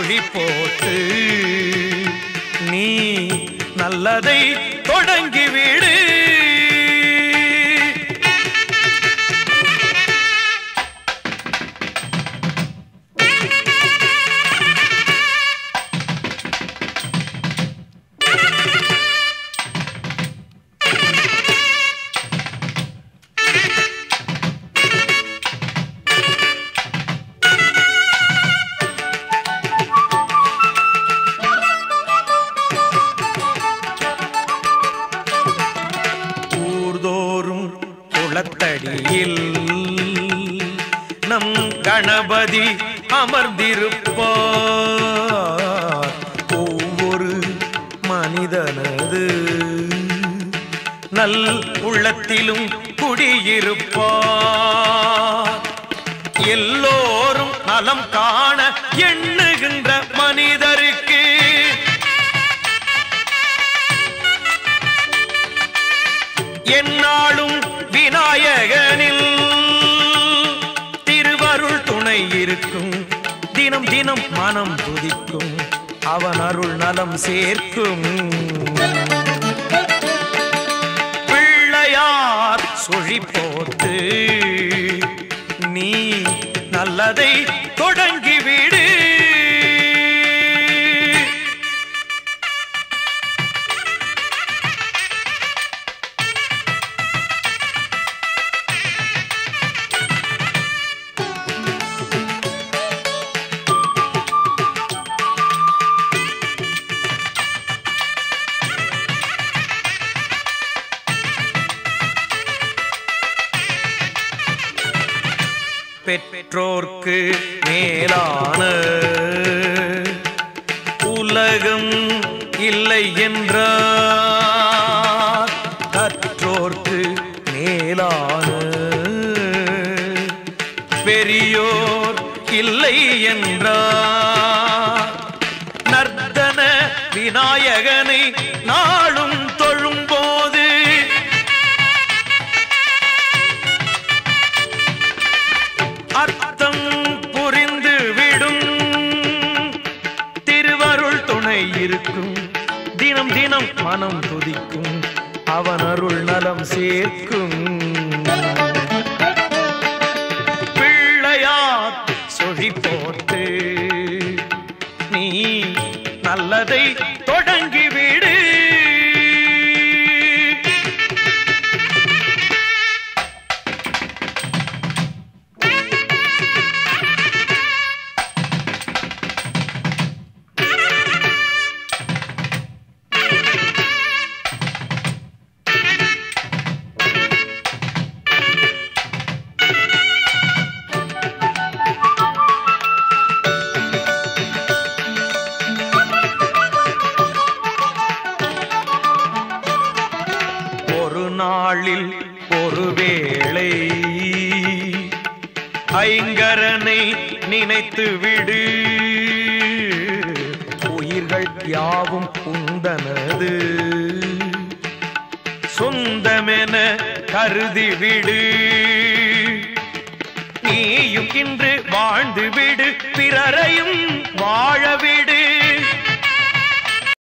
பிள்ளையார் போட்டு நீ நல்லதை தொடங்கிவிடு குளத்தடியில் நம் கணபதி அமர்ந்திருப்பார். ஒவ்வொரு மனிதனது நல் உள்ளத்திலும் குடியிருப்பார். எல்லோரும் நலம் காண எண்ணுகின்ற மனிதருக்கு என்னாலும் விநாயகனில் திருவருள் துணை இருக்கும். தினம் தினம் மனம் துதிக்கும். அவன் அருள் நலம் சேர்க்கும். பிள்ளையார் சுழி நீ நல்லதை தொடங்க பெற்றோர்க்கு மேலான உலகம் இல்லை என்றார். கற்றோர்க்கு மேலான பெரியோர் இல்லை என்றார். நர்த்தன விநாயகனை நான் அர்த்தம் புரிந்து விடும். திருவருள் துணை இருக்கும். தினம் தினம் மனம் துதிக்கும். அவன் அருள் நலம் சேர்க்கும். பிள்ளையார் சொழி போட்டு நீ நல்லதை நாளில் ஒருவேளை ஐங்கரனை நினைத்து விடு. உயிர்கள் யாவும் உந்தனது. சொந்தமென கருதி விடு. நீயும் இன்று வாழ்ந்து விடு பிறரையும் வாழ விடு.